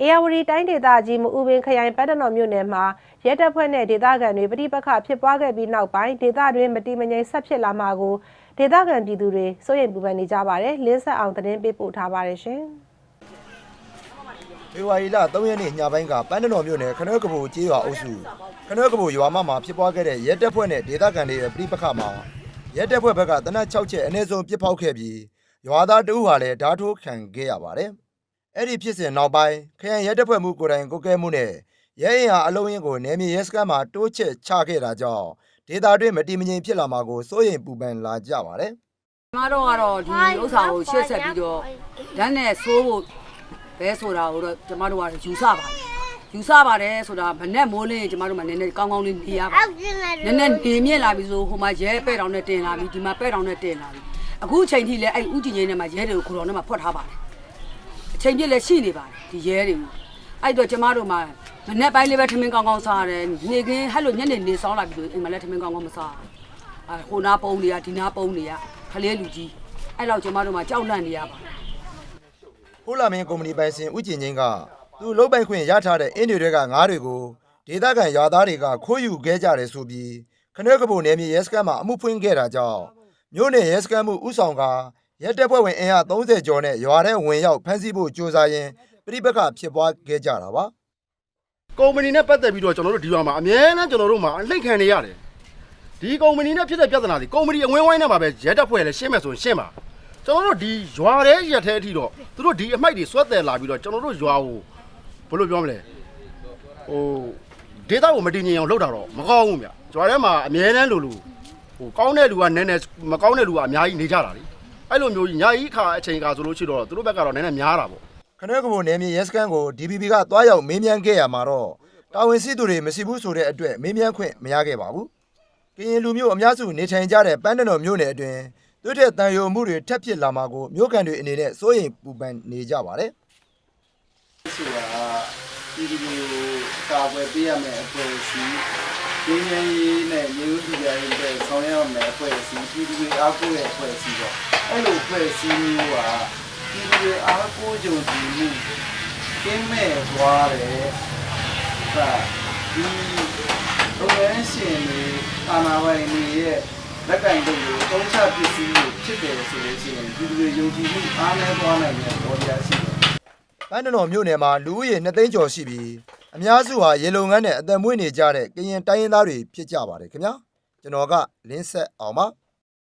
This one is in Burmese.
အေယာဝတီတိုင်းဒေသကြီးမအူပင်ခရိုင်ပတ်တနော်မြို့နယ်မှာရဲတပ်ဖွဲ့နဲ့ဒေသခံတွေပဋိပက္ခဖြစ်ပွားခဲ့ပြီးနောက်ပိုင်းဒေသတွင်းမတိမငြိမ်ဆက်ဖြစ်လာမှာကိုဒေသခံပြည်သူတွေစိုးရိမ်ပူပန်နေကြပါတယ်။လင်းဆက်အောင်သတင်းပေးပို့ထားပါတယ်ရှင်။ဖေဖော်ဝါရီလ3ရက်နေ့ညပိုင်းကပန်းတနော်မြို့နယ်ခနွဲကပူကျေးရွာအုပ်စုခနွဲကပူရွာမမှာဖြစ်ပွားခဲ့တဲ့ရဲတပ်ဖွဲ့နဲ့ဒေသခံတွေရဲ့ပြိပခတ်မှာရဲတပ်ဖွဲ့ဘက်ကတနက်6ချက်အနည်းဆုံးပြစ်ဖောက်ခဲ့ပြီးရွာသားတဦးဟာလည်းဓာတ်ထိုးခံခဲ့ရပါတယ်။ အဲ့ဒီဖြစ်စဉ်နောက်ပိုင်းခရိုင်ရဲတပ်ဖွဲ့မှုကိုယ်တိုင်ကိုကဲမှုနဲ့ရဲအင်အားအလုံးရင်းကိုနယ်မြေရဲစခန်းမှာတိုးချဲ့ချခဲ့တာကြောင့်ဒေသတွင်းမတည်မငြိမ်ဖြစ်လာမှာကိုစိုးရိမ်ပူပန်လာကြပါတယ်။ကျမတို့ကတော့ဒီဥစ္စာကိုရှေ့ဆက်ပြီးတော့ဓာတ်နဲ့ဆိုးဖို့ပဲဆိုတာကိုတော့ကျမတို့ကယူဆပါတယ်ယူဆပါတယ်ဆိုတာမနဲ့မိုးလင်းရင်ကျမတို့မှနည်းနည်းကောင်းကောင်းလေးနေရပါနည်းနည်းနေမြင့်လာပြီဆိုဟိုမှာရဲပဲ့တောင်နဲ့တင်လာပြီဒီမှာပဲ့တောင်နဲ့တင်လာပြီအခုအချိန်ထိလည်းအဲ့ဥကြည်ငင်းထဲမှာရဲတွေကိုခုတော်ထဲမှာဖွက်ထားပါတယ်အ ချိန်ပြည့်လည်းရှိနေပါတယ်ဒီရဲတွေကိုအဲ့တော့ကျမတို့မှမနဲ့ပိုင်းလေးပဲထမင်းကောင်းကောင်းစားရတယ်နေခင်းဟဲ့လို့ညနေနေဆောင်လာပြီဆိုအိမ်မှာလည်းထမင်းကောင်းကောင်းမစားဘူးအဲဟိုနာပုံတွေကဒီနာပုံတွေကခလေးလူကြီးအဲ့လောက်ကျမတို့မှကြောက်လန့်နေရပါဟိုလာမင်းကုမ္ပဏီပိုင်ရှင်ဦးကျင်ချင်းကသူ့လုတ်ပိုင်ခွင့်ရထားတဲ့အင်းတွေတွေကငါးတွေကိုဒေသခံရွာသားတွေကခိုးယူခဲ့ကြတယ်ဆိုပြီးခနှဲကပူနယ်မြေရဲစခန်းမှာအမှုဖွင့်ခဲ့တာကြောင့်မြို့နယ်ရဲစခန်းမှုဥဆောင်က ရဲတပ်ဖွဲ့ဝင်အင်အား30ကျော်နဲ့ရွာထဲဝင်ရောက်ဖမ်းဆီးဖို့ကြိုးစားရင်းပြိပက္ခဖြစ်ပွားခဲ့ကြတာပါကုမ္ပဏီနဲ့ပတ်သက်ပြီးတော့ကျွန်တော်တို့ဒီရွာမှာအများနဲ့ကျွန်တော်တို့မှာအလှိတ်ခံနေရတယ်ဒီကုမ္ပဏီနဲ့ဖြစ်တဲ့ပြဿနာတွေကုမ္ပဏီအဝင်းဝိုင်းနဲ့ပါပဲရဲတပ်ဖွဲ့လည်းရှင်းမယ်ဆိုရင်ရှင်းပါကျွန်တော်တို့ဒီရွာထဲရက်ထဲအထိတော့သူတို့ဒီအမိုက်တွေဆွဲတယ်လာပြီးတော့ကျွန်တော်တို့ရွာကိုဘယ်လိုပြောမလဲဟိုဒေတာကိုမတည်ငြိမ်အောင်လုပ်တာတော့မကောင်းဘူးဗျရွာထဲမှာအများနဲ့လို့လို့ဟိုကောင်းတဲ့လူကနည်းနည်းမကောင်းတဲ့လူကအများကြီးနေကြတာလေ အဲ့လိုမျိုးကြီးညာကြီးခါအချိန်ခါဆိုလို့ရှိတော့သူတို့ဘက်ကတော့နည်းနည်းများတာပေါ့ခနှဲကပူနယ်မြေရဲစခန်းကို DPP ကတွားရောက်မေးမြန်းခဲ့ရမှာတော့တာဝန်ရှိသူတွေမရှိဘူးဆိုတဲ့အတွက်မေးမြန်းခွင့်မရခဲ့ပါဘူးကရင်လူမျိုးအများစုနေထိုင်ကြတဲ့ပန်းတနော်မြို့နယ်အတွင်းတွတ်တဲ့တန်ယုံမှုတွေထပ်ဖြစ်လာမှာကိုမြို့ကန်တွေအနေနဲ့စိုးရိမ်ပူပန်နေကြပါတယ်ဆိုတာပြည်သူတွေကိုကာကွယ်ပေးရမယ်အဖွဲ့အစည်း ရင်းရင်းရေးနဲ့မျိုးဥပဒေရေးတဲ့ဆောင်ရွက်ရမယ်အဖွဲ့အစည်းပြည်သူတွေအားကိုးတဲ့အဖွဲ့အစည်းပေါ့အဲ့လိုအဖွဲ့အစည်းမျိုးကပြည်သူတွေအားကိုးကြုံကြည်မှုကင်းမဲ့သွားတယ်ဒါဒီလုပ်ငန်းရှင်တွေအာဏာပိုင်တွေရဲ့လက်ကင်တွေတုံးချပစ္စည်းတွေဖြစ်တယ်ဆိုလို့ရှိရင်ပြည်သူတွေယုံကြည်မှုအားနည်းသွားနိုင်တဲ့ဘောတရားရှိတယ်ပန်းတနော်မြို့နယ်မှာလူဦးရေ2သိန်းကျော်ရှိပြီး အများစုဟာရေလုံငန်းနဲ့အသက်မွေးနေကြတဲ့ကရင်တိုင်းရင်းသားတွေဖြစ်ကြပါတယ်ခင်ဗျာကျွန်တော်ကလင်းဆက်အောင်ပါ